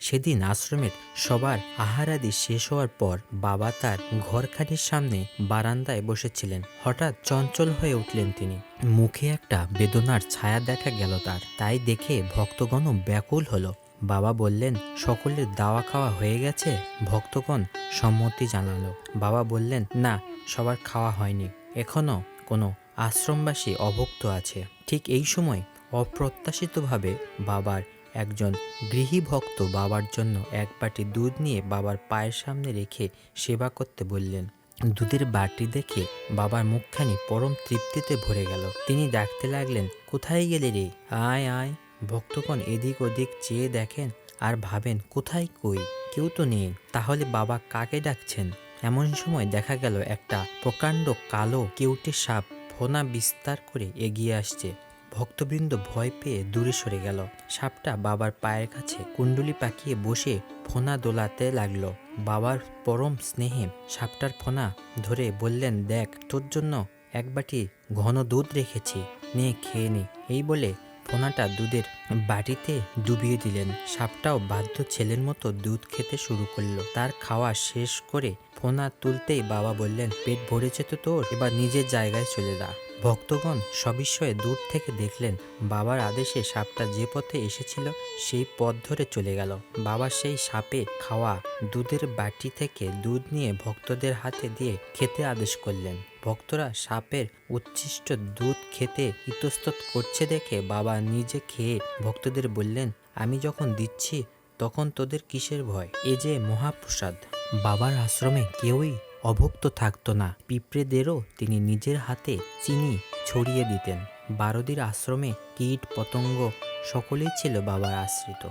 সেদিন আশ্রমের সবার আহারাদি শেষ হওয়ার পর বাবা তার ঘরখানির সামনে বারান্দায় বসেছিলেন। হঠাৎ চঞ্চল হয়ে উঠলেন তিনি। মুখে একটা বেদনার ছায়া দেখা গেল তার। তাই দেখে ভক্তগণ ব্যাকুল হলো। বাবা বললেন, সকলের দাওয়া খাওয়া হয়ে গেছে? ভক্তগণ সম্মতি জানালো। বাবা বললেন, না, সবার খাওয়া হয়নি। এখনও কোনো আশ্রমবাসী অভুক্ত আছে। ঠিক এই সময় অপ্রত্যাশিতভাবে বাবার একজন গৃহী ভক্ত বাবার জন্য এক বাটি দুধ নিয়ে বাবার পায়ের সামনে রেখে সেবা করতে বললেন। দুধের বাটি দেখে বাবার মুখখানি পরম তৃপ্তিতে ভরে গেল। তিনি ডাকতে লাগলেন, কোথায় গেলে রে? আয় আয়। ভক্তগণ এদিক ওদিক চেয়ে দেখেন আর ভাবেন, কোথায়, কই? কেউ তো নেই। তাহলে বাবা কাকে ডাকছেন? এমন সময় দেখা গেল একটা প্রকাণ্ড কালো কেউটে সাপ ফোনা বিস্তার করে এগিয়ে আসছে। ভক্তবৃন্দ ভয় পেয়ে দূরে সরে গেল। সাপটা বাবার পায়ের কাছে কুণ্ডলি পাকিয়ে বসে ফোনা দোলাতে লাগল। বাবার পরম স্নেহে সাপটার ফোনা ধরে বললেন, দেখ, তোর জন্য এক বাটি ঘন দুধ রেখেছি, নে, খেয়ে নে। এই বলে ফোনাটা দুধের বাটিতে ডুবিয়ে দিলেন। সাপটাও বাধ্য ছেলের মতো দুধ খেতে শুরু করল। তার খাওয়া শেষ করে ফোনা তুলতেই বাবা বললেন, পেট ভরেছে তো তোর? এবার নিজের জায়গায় চলে যা। ভক্তগণ সবিস্ময়ে দূর থেকে দেখলেন, বাবার আদেশে সাপটা যে পথে এসেছিল, সেই পথ ধরে চলে গেল। বাবা সেই সাপে খাওয়া দুধের বাটি থেকে দুধ নিয়ে ভক্তদের হাতে দিয়ে খেতে আদেশ করলেন। ভক্তরা সাপের উচ্ছিষ্ট দুধ খেতে ইতস্তত করছে দেখে বাবা নিজে খেয়ে ভক্তদের বললেন, আমি যখন দিচ্ছি, তখন তোদের কিসের ভয়? এ যে মহাপ্রসাদ। বাবার আশ্রমে কেউই অভুক্ত থাকতো না। পিঁপড়েদেরও তিনি নিজের হাতে চিনি ছড়িয়ে দিতেন। বারদির আশ্রমে কীট পতঙ্গ সকলেই ছিল বাবার আশ্রিত।